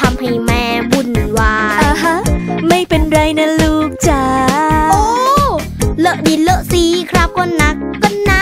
ทำให้แม่วุ่นวายอ่าฮะ ไม่เป็นไรนะลูกจ้าโอ้ เลอะดินเลอะสีครับก็หนักก็หนัก